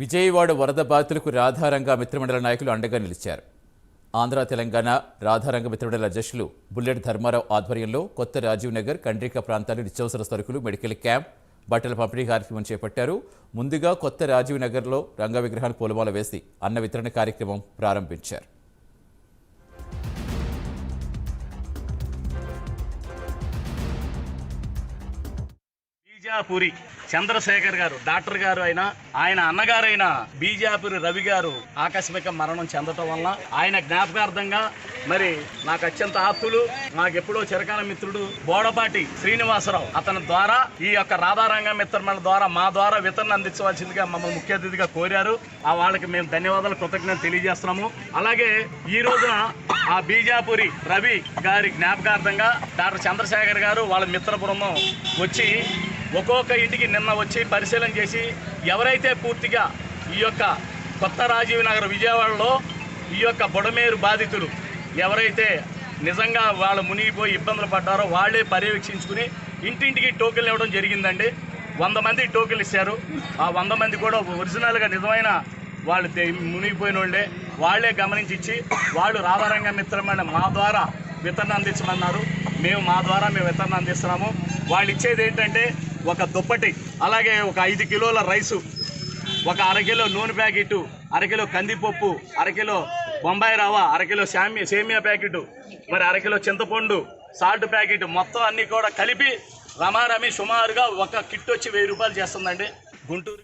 విజయవాడ వరద బాధితులకు రాధారంగ మిత్రమండల నాయకులు అండగా నిలిచారు. ఆంధ్ర తెలంగాణ రాధారంగ మిత్రమండల అధ్యక్షులు బుల్లెట్ ధర్మారావు ఆధ్వర్యంలో కొత్త రాజీవ్ నగర్ కండ్రిక ప్రాంతాలు నిత్యావసర సరుకులు మెడికల్ క్యాంప్ బట్టల పంపిణీ కార్యక్రమం చేపట్టారు. ముందుగా కొత్త రాజీవ్ నగర్లో రంగ విగ్రహాలు పూలమాల వేసి అన్న వితరణ కార్యక్రమం ప్రారంభించారు. బీజాపురి చంద్రశేఖర్ గారు డాక్టర్ గారు అయిన ఆయన అన్నగారైన బీజాపురి రవి గారు ఆకస్మిక మరణం చెందటం వలన ఆయన జ్ఞాపకార్థంగా మరి నాకు అత్యంత ఆప్తులు నాకు ఎప్పుడో చిరకాల మిత్రుడు బోడపాటి శ్రీనివాసరావు. అతని ద్వారా ఈ యొక్క రాధారంగ మిత్రమల ద్వారా మా ద్వారా వితరణ అందించవలసిందిగా మమ్మల్ని ముఖ్య అతిథిగా కోరారు. ఆ వాళ్ళకి మేము ధన్యవాదాలు కృతజ్ఞత తెలియజేస్తున్నాము. అలాగే ఈ రోజున ఆ బీజాపురి రవి గారి జ్ఞాపకార్థంగా డాక్టర్ చంద్రశేఖర్ గారు వాళ్ళ మిత్ర బృందం వచ్చి ఒక్కొక్క ఇంటికి నిన్న వచ్చి పరిశీలన చేసి ఎవరైతే పూర్తిగా ఈ యొక్క కొత్త రాజీవ్ నగర్ విజయవాడలో ఈ యొక్క బుడమేరు బాధితులు ఎవరైతే నిజంగా వాళ్ళు మునిగిపోయి ఇబ్బందులు పడ్డారో వాళ్ళే పర్యవేక్షించుకుని ఇంటింటికి టోకెన్లు ఇవ్వడం జరిగిందండి. వంద మంది టోకెన్లు ఇచ్చారు. ఆ వంద మంది కూడా ఒరిజినల్గా నిజమైన వాళ్ళు మునిగిపోయిన వాళ్ళే వాళ్ళే గమనించి ఇచ్చి వాళ్ళు రామరంగ మిత్రమైన మా ద్వారా వితరణ అందించమన్నారు. మేము మా ద్వారా మేము వితరణ అందిస్తున్నాము. వాళ్ళు ఇచ్చేది ఏంటంటే ఒక దుప్పటి అలాగే ఒక ఐదు కిలోల రైసు ఒక అరకిలో నూనె ప్యాకెట్ అరకిలో కందిపప్పు అరకిలో బొంబాయి రవ్వ అరకిలో శామి సేమియా ప్యాకెట్ మరి అరకిలో చింతపండు సాల్ట్ ప్యాకెట్ మొత్తం అన్నీ కూడా కలిపి రమారమి సుమారుగా ఒక కిట్ వచ్చి వెయ్యి రూపాయలు చేస్తుందండి. గుంటూరు